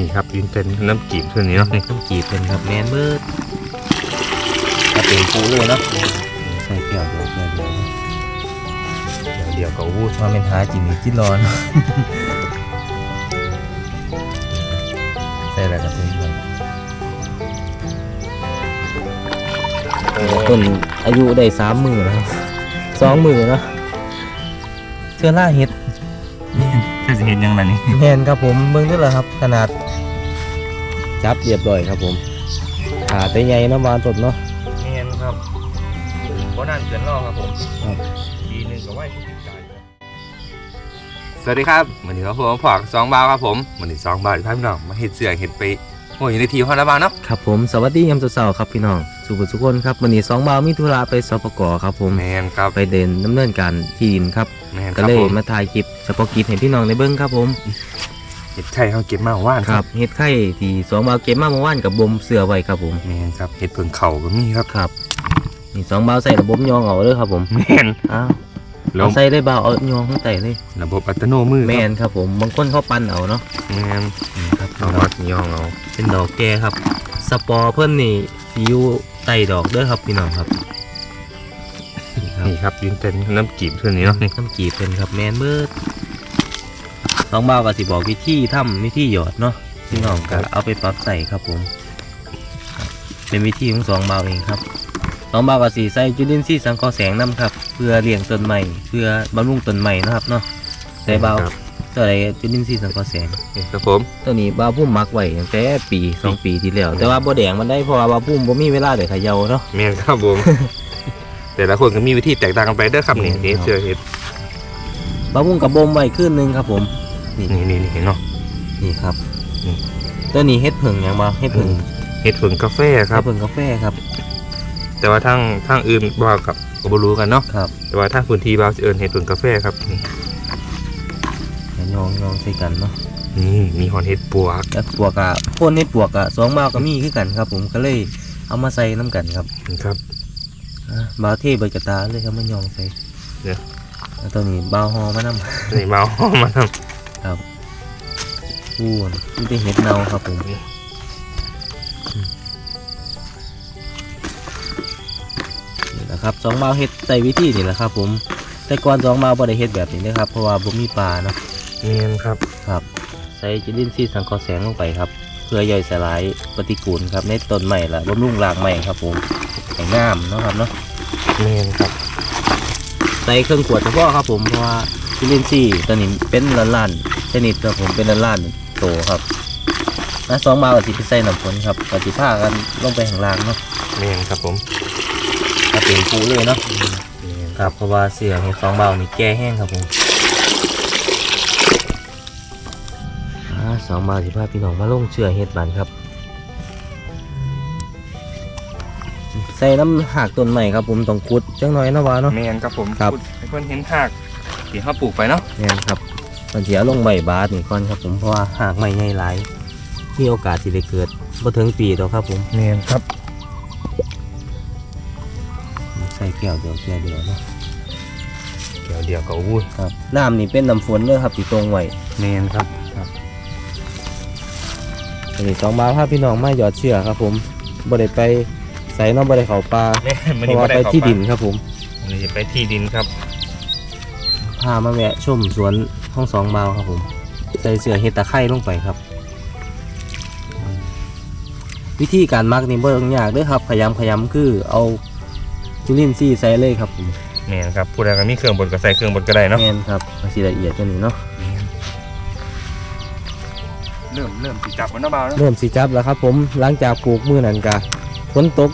นี่ครับยืนเป็นน้ำจีบตัวนี้เนาะนี่ต้องจีบเป็นครับแมนเบิร์ดถ้าเป็นปูเลยเนาะใส่แก้วเดียวแก้วเดี๋ยวเดี๋ยวก็วูดว่าเป็นท้าจริงนี่จิร้อนใส่อะไรกับตัวนี้ต้นอายุได้สามมือนะครับสองมือเนาะเชื้อราเห็ดจะเห็นยังไงนี่แมนครับผมเบิ่งนี่แหละครับ ขนาด จับเรียบร้อยครับผมขาแต่ใหญ่น้ำหวานสดเนาะเนียนครับเพราะนั่นเกินรอครับผมครับปีหนึ่งก็ไหวทุกปีกายครับสวัสดีครับวันนี้เราผมผอกสองบาวครับผมวันนี้สองบาวที่พาพี่น้องมาเห็ดเสือเห็ดไปโอ้ยอยู่ในทีมของเราบ้างเนาะครับผมสวัสดียามเช้าๆครับพี่น้องสุขสุขคนครับวันนี้สองบ่าวมีธุระไปสปกครับผมแมนครับไปเดินดำเนินการที่ดินครับแมนคก็รับเลยผมมาถ่ายคลิปเฉพาะกิจให้พี่น้องในเบิ้งครับผม เห็ดไข่เขาเก็บมาว่านครับเฮ็ดไข่ที่สองบ่าวเก็บมาเมื่อวานกับบ่มเสือไว้ครับผมแมนครับเห็ดเพิ่งเข่าก็มีครับครับนี่สองบ่าวใส่ระบบยองเอาเด้อครับผมแมนอ้าวแล้วเอาใส่ได้บ่าวเอายองข้างใต้เลยระบบอัตโนมือแมนครับผมบางคนเขาปั้นเอาเนาะแมนนี่ครับเอาวัดย่องเอาเป็นดอกแก่ครับ สปอร์เพิ่นนี่สิอยู่ใต้ดอกเด้อครับพี่น้องครับนี่ครับนี่ครับยืนเป็นน้ำจีบตัวนี้เนาะนี่น้ำจีบเป็นครับแมนเบิร์ด สองบ่าวก็สิบอกวิธีทำวิธีหยอดเนาะพี่น้องก็เอาไปปรับใส่ครับผมครับเป็นวิธีของสองบ่าวเองครับสองบ่าวก็สีใส่จุลินทรีย์สังเคราะห์แสงน้ำครับ เพื่อเลี้ยงต้นใหม่เพื่อบำรุงต้นใหม่นะครับเนาะแต่บ่าวครับตัวใดจุลินทรีย์สังเคราะห์แสงนี่ครับผมตัวนี้บ่าวพุ่มมักไว้ตั้งแต่ปีสองปีที่แล้ว แต่ว่าบ่แดงมันได้เพราะว่าบ่าวพุ่มบ่มีเวลาเดี๋ยวเขย่าเนาะแมนครับผมแต่ละคนก็มีวิธีแตกต่างกันไปเด้อครับนี่ครับนี่เชื่อเห็ดบ่าวพุ่มกับบ่มไว้คืนนึงครับผม นี่นี่นี่นี่เห็นเนาะนี่ครับนี่ตัวนี้เฮ็ดผึ่งหยังบ่าวเฮ็ดผึ่งเห็ดผึ่งกาแฟคครัรับบผึ่งกาแฟครับ แต่ว่าทางทางอื่นบ่าวกับก็บ่รู้กันเนาะครับแต่ว่าทางพื้นที่บ่าวสิเอิ้นเห็ดผึ่งกาแฟครับนี่แล้วยองยองใส่กันเนาะนี่มีหอนเห็ดปวกแล้วปวกอะพ่นเฮ็ดปวกอะสองบ่าวก็มีคือกันครับ ผมก็เลยเอามาใส่น้ำกันครับนี่ครับ อะบ่าวเทใบกระตาเลยครับมันยองใส่เดี๋ยว แล้วตัวนี้บ่าวหอมานำนี่มาเอามา ทอู้นมันเป็นเห็ดเนาครับผมนี่แหละครับสองบ่าวเฮ็ดใส่วิธีนี่แหละครับผม แต่ก่อนสองบ่าวบ่ได้เฮ็ดแบบนี้นะครับ เพราะว่าบ่มีปลาเนาะำนี่ครับครับใส่จุลินทรีย์สังเคราะห์แสงลงไปครับ เพื่อย่อยสลายปฏิกูลครับในต้นใหม่ละบำรุงรากใหม่ครับผมให้งามเนาะครับเนาะนี่ครับ ใส่เครื่องขวดเฉพาะครับผมเพราะว่า จุลินทรีย์ตัวนี้เป็นล้านล้านๆชนิดครับผมเป็นล้านล้านๆโตครับนะสองมากับสิไปใส่น้ำฝนครับกับสิผ้ากันลงไปข้างล่างเนาะนี่ครับผมถ้าเป็นปูเลยเนาะนี่ครับเพราะว่าเสือเห็ดสองเบานี่แก่แห้งครับผมอ่าสองเบาสิพาพี่น้องมาลงเชือเห็ดบันครับ ใส่น้ำหักต้นใหม่ครับผมต้องกุดจังหน่อยนะวะเนาะแมนครับผมครับพูดให้เพื่อนเห็นหาก ที่เขาปลูกไปเนาะนี่นครับมันเสียลงใบบาสนี่ก่อนครับผมเพราะว่าหากใหม่ใหญ่หลายมีโอกาสที่ได้เกิดบ่ถึงปีดอกครับผมแมนครับใส่แก้วเดียวแก้วเดียวเนาะเดี๋ยวเดี๋ยวก็วูดครับน้ำนี่เป็นน้ำฝนเลยครับที่ตรงไว้แมนครับครับอันนี้สองบาทพาพี่น้องมาหยอดเชือกครับ ผมบ่ได้ไปใส่เน้องบ่ได้เข้าปลาแม่นมันเพนี่ราะว่าบ่ไปเข้าที่ดินครับผมมันนี่ไปที่ดินครับ พามาแวะชมสวนห้องสองบาวครับผม ใส่เสื้อเฮดตะไคร้ลงไปครับอืมวิธีการมักนี่บ่ต้องยากเด้อครับขยำขยำคือเอาจุลินทรีย์ใส่เลยครับผมแมนครับผู้ใดก็มีเครื่องบดก็ใส่เครื่องบดก็ได้เนาะแม่นครับมันสิละเอียดจังนี้เนาะเริ่มเริ่มสิจับมันเนาะเบาเนาะเริ่มสิจับแล้วครับ ผมหลังจากปลูกมือนั้นกะฝนตก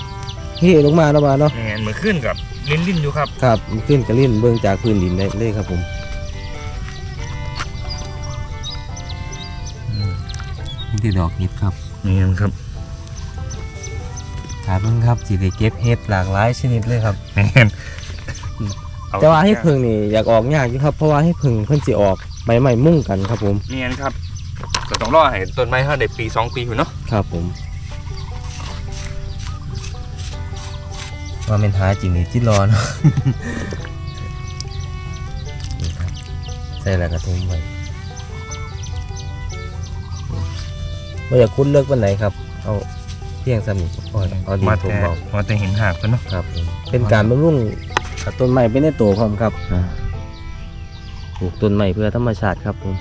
เฮลงมาแล้วบาเนาะแมนเหมือนขึ้นกับ ลิ้นลิ้นอยู่ครับครับมันขึ้นกระลิ่นเบื้องจากพื้นดินได้เลยครับผมนี่ที่ดอกเห็ดครับแมนครับครับเพิ่งครับสิได้เก็บเห็ดหลากหลายชนิดเลยครับแมนเอแต่ว่าให้พึ่งนี่อยากออกยากอยู่ครับเพราะว่าให้พึ่งเพิ่นสิออกใบใหม่มุ่งกันครับผมแมนครับก็ต้องรอให้ต้นไม้เขาได้ปีสองปีอยู่เนาะครับผม ว่าเป็นท้าจริงนี่จิรอเนาะนี่ครับใส่แล้วกระทุ้มไว้ว่าอยากคุ้นเลิกวันไหนครับ เอาเพียงสมิพอแล้วเอาดีมาผมแต่บอกมาแต่เห็นหากกันเนาะครับผมเป็นการบำรุงต้นไม้เป็นในตัวพร้อมครับอ่าปลูกต้นไม้เพื่อธรรมชาติครับผม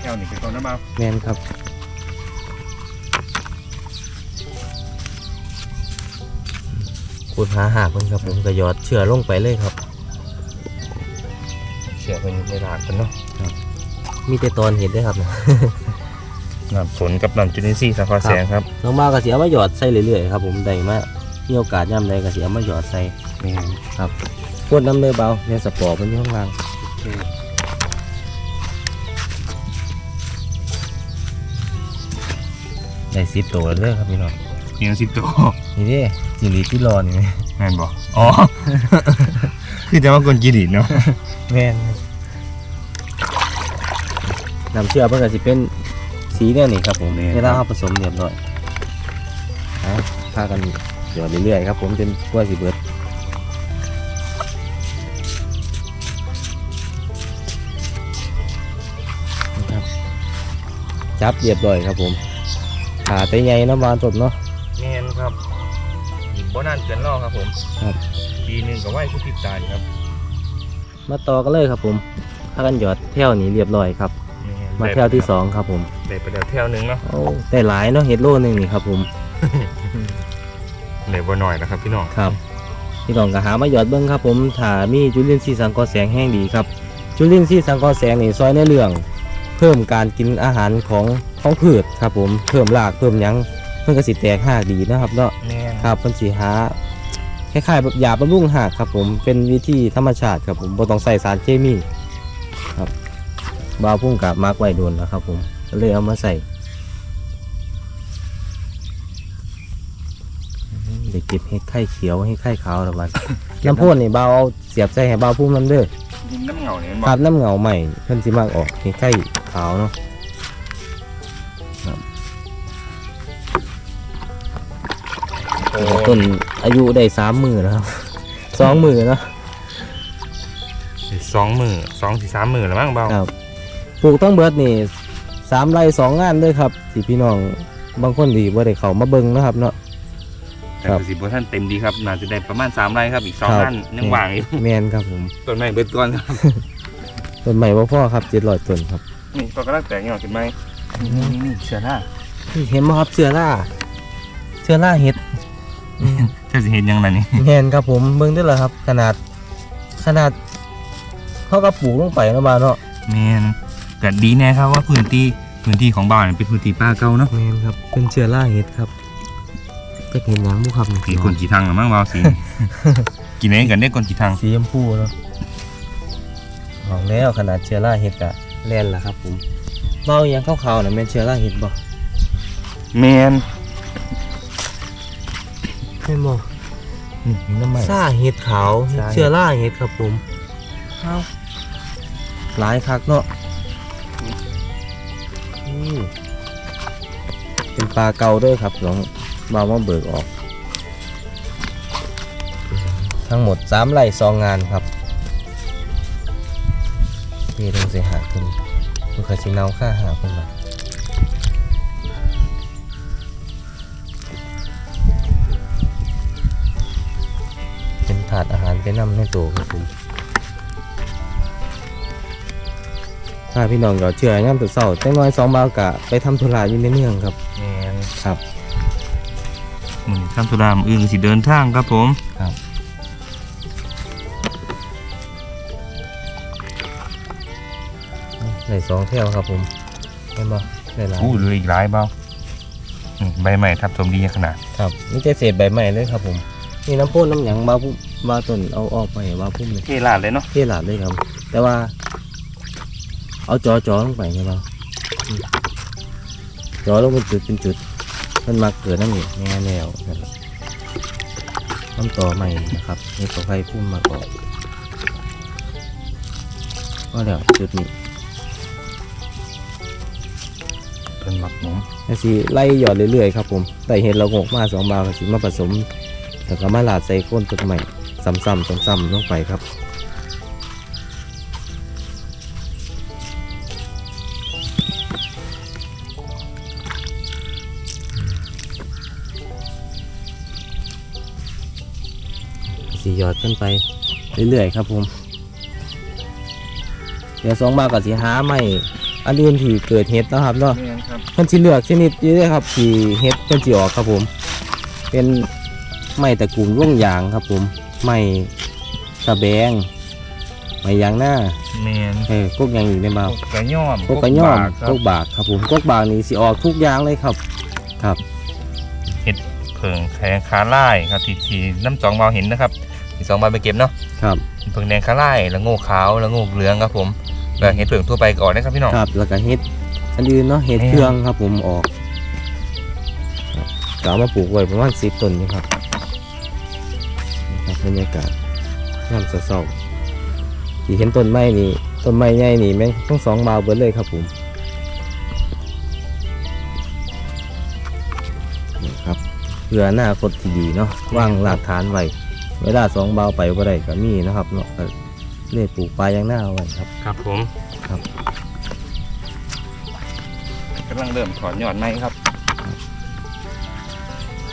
แก้วนี่เป็นต้นน้ำมาแม่นครับ ขุดหาหากเพิ่นครับผมก็หยอดเชื่อลงไปเลยครับ เชื่อเป็นในหากกันเนาะมีแต่ตอนเห็ดด้วยครับนะน้ำฝนกับน้ำจุลินทรีย์สังเคราะห์แสงครับน้องมาก็เสียมาหยอดใส่เรื่อยๆครับผมได้มามีโอกาสย่ำใดก็เสียมาหยอดใส่นี่พวดน้ำเนื้อเบาเนี่ยสปอร์มันอยู่ข้างล่างได้สิบตัวแล้วเด้อครับพี่น้อง มีน้ำสิบตัวนี่เด้จิงหรีดที่รอนี่ไหมแม่นบอกอ๋อ คือจะมากวนกีดีเนาะแม่นน้ำเชื่อเพื่อสิเป็นสีเนี่ยนี่ครับผมเวลาเอาผสมเรียบร้อยเอาพากันหยอดเรื่อยๆครับ ผมจนกว่าสิเบิดนะครับจับเรียบร้อยครับผมขาแต่ใหญ่น้ำหวานสดเนาะแม่น ครับหินบ่นานเกินรอครับผมครับ ปีหนึ่งก็ไหวคือพริบตาครับมาต่อกันเลยครับผมพากันหยอดแถวนี้เรียบร้อยครับ มาแถวที่สองครับผมได้ไปแล้วแถวหนึงเนาะโอ้ได้หลายเนาะเห็ดโลนึงนี่ครับผม ได้บ่หน่อยนะครับพี่น้องครับพี่น้องก็หามาหยอดเบิ้งครับผมถ้ามีจุลินทรีย์สังเคราะห์แสงแห้งดีครับ จุลินทรีย์สังเคราะห์แสงนี่ซอยในเรื่อง เพิ่มการกินอาหารของของพืชครับผม เพิ่มรากเพิ่มหยัง เพิ่นก็สิแตกหากดีนะครับเนาะแม่นครับเพิ่นสิหาคล้ายๆแบบยาบำรุงหากครับ ผมเป็นวิธีธรรมชาติครับผมบ่ต้องใส่สารเคมีครับบาวพุ่งกับมาร์กไว้โดนแล้วครับ ผมก็เลยเอามาใส่เด็กเก็บเห็ดไข่เขียวให้ไข่ขาวแล้วบัดน้ำพ่นนี่เบาเอาเสียบใส่ให้เบาพุ่มน้ำเด้อดินน้ำเหงาเนี่ยครับน้ำเหงาใหม่เพิ่นสิมากออกเห็ดไข่ขาวเนาะ ต้นอายุได้สามมือแล้วครับสองมือเนาะสองมือสองถึงสามมือแล้วมั้งเบาครับปลูกตั้งเบิดนี่สามไร่สองงานเลยครับที่พี่น้องบางคนดีว่าได้เขามาเบิ่งเนาะครับเนาะแต่ครับสิบท่านเต็มดีครับน่าจะได้ประมาณสามไร่ครับอีกสองครับท่านยังว่างอยู่แมนครับผมต้นไม้เบิดก่อนครับต้นใหม่บ่พ่อครับเจ็ดร้อยต้นครับนี่ต้นกระลังแตกเงาขึ้นไหมนี่เชื่อหน้าเห็นไหมครับเสือล่าเสือล่าเห็ด เจ้าสิเห็นยังไงนี่แมนครับผมเบิ่งได้เลยครับ ขนาด ขนาดเขาก็ปลูกลงไปเนาะบาวเนาะแมนก็ดีแน่ครับว่าพื้นที่พื้นที่ของบ้านเป็นพื้นที่ป่าเก่าเนาะแมนครับเป็นเชื้อราเห็ดครับจะเห็นหยังบุครับสีคนกี่ทางหรือมั้งเบาสีกินเองกันได้คนกี่ทางสีชมพูเนาะเอาแล้วขนาดเชื้อราเห็ดกะแล่นละครับผมเบาอหยังขาวๆน่ะแม่นเชื้อราเห็ดบ่แมน แม่นบ่นี่น้ำใหม่ซ่าเห็ดขาวใช่เชื้อราเห็ดครับผมเอาหลายคักเนาะอืมเป็นปลาเก่าด้วยครับน้องเบามาเบิกออก ทั้งหมดสามไร่สองงานครับนี่ต้องเสียหาขึ้นมันเคยชิเนาค่าหาขึ้นมาเาดอาหารเป็นน้ำในตัวครับผมถ้าพี่น้องก็เชื่อย่ำตัวเศร้าจังน้อยสองบาวกะไปทำธุระอยู่ในเมืองครับแมนครับ มือข้ามตุรามอื่นสิเดินทางครับผมครับได้สองเที่ยวครับผมเห็นบ่ได้หลายอู้เหลยอีกหลายเบาอืมใบใหม่ทับถมดีขนาด ครับนี่จะเศษใบไม้เลยครับผมนี่น้ำพ่นน้ำหยังมาพุ่ม มาต้นเอาออกไปมาพุ่มเลยเทลาดเลยเนาะเที่หลาดเลยครับ แต่ว่า เอาจอจอลงไปใช่ไหมอืมจอลงเป็นจุดเป็นจุด มันมาเกิดนั่นเองแง่แนวนะครับน้ำต่อใหม่นะครับนี่ตัวไฟพุ่มมาก่อนก็เดี๋ยวจุดนี้เป็นหมักหมมแล้วสิไล่หยอดเรื่อยๆครับผมแต่เห็นเราหกมาสองบาวก็สิมาผสมแล้วก็มาลาดใส่ก้นต้นใหม่ ซ้ำๆซ้ำๆลงไปครับสีหยอดกันไปเรื่อยๆครับผม เดี๋ยวสองบากับสีหาไม่อันอื่นที่เกิดเห็ดนะครับเนาะเพิ่นสีเหลือกชนิดนี้เลยครับสีเห็ดเพิ่นสีออกครับผม เป็นไม่แต่กลุ่มร่วงยางครับผม ไม้สะแบงไม้ยางหน้าแมนเออกกยางอีกได้บ่าวกระย่อมกกกระย่อมบากคกรับกบากครับผมกกบากนี่สิออกทุกอย่างเลยครับ ครับเผิงแทงขาไล่ครับที่ที่น้ำสองเบาเห็นนะครับที่สองเบาไปเก็บเนาะครับเผิงแดงขาไล่แล้วโง่ขาวแล้วโง่เหลืองครับผมแล้วเห็ดเผิงทั่วไปก่อนนะครับพี่น้องครับ แล้วก็เห็ดอันอื่นเนาะเห็ดแม่นเครื่องครับผมออกครับก็เอามาปลูกไว้ประมาณ10ต้นนี่ครับ นี่ครับบรรยากาศยามเช้าๆที่เห็นต้นไม้นี่ต้นไม้ใหญ่นี่แม่งทั้งสองบาวเบิดเลยครับผมนี่ครับเพื่ออนาคตที่ดีเนาะวางหลักฐานไว้เวลาสองบาวไปบ่ได้ก็มีนะครับเนาะก็เลยปลูกปลายางหน้าเอาไว้ครับ ครับผมครับกำลังเริ่มถอนยอดไม้ครับ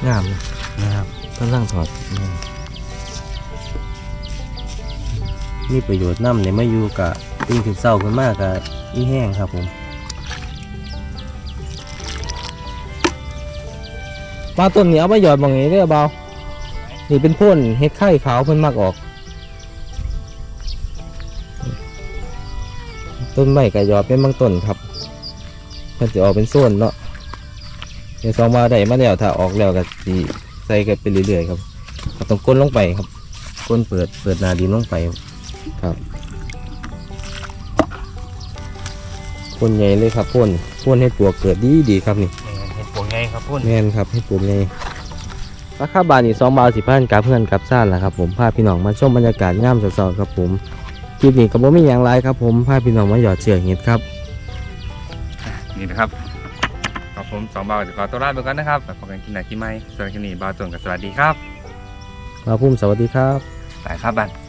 งามเลยนะครับกำลังถอด มีประโยชน์น้ำเนี่ยมาอยู่กับปิ้งถึงเศร้าขึ้นมากกับอีแห้งครับผมปลาต้นนี้เอาไปหยอดบางนี้เด้เบานี่เป็นพ่นเฮ็ดไข่ขาวเพิ่นมากออก ต้นไม้ก็หยอดเป็นบางต้นครับเพิ่นจะออกเป็นโซนเนาะเดี๋ยวสองมาได้มาแล้วถ้าออกแล้วก็สีใส่กันไปเรื่อยๆครับต้องก้นลงไปครับก้นเปิดเปิดนาดินลงไป ครับพ่นใหญ่เลยครับพ่นพ่นให้ปลวกเกิดดีดีๆครับนี่แม่นเห็ดปวงไงครับพุ่นแม่นครับให้ปลวกใหญ่ราคาบาทนี่สองบาทสิพันกับเพื่อนกับซ่านแหละครับผมพาพี่น้องมาชมบรรยากาศงามสดๆครับผมคลิปนี้ก็บ่มีอย่างไรครับ ผมพาพี่น้องมาหยอดเชือกเห็ดครับนี่นะครับครับผมสองเบาจะขอตัวลาไปก่อนนะครับแล้วพบกันกินไหนกินไหมสำหรับคลิปนี้เบาตวงกับสวัสดีครับมาพุ่มสวัสดีครับไปครับบัน